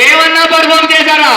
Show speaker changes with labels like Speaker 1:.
Speaker 1: ఏమన్నా పర్ఫామ్ చేశారా?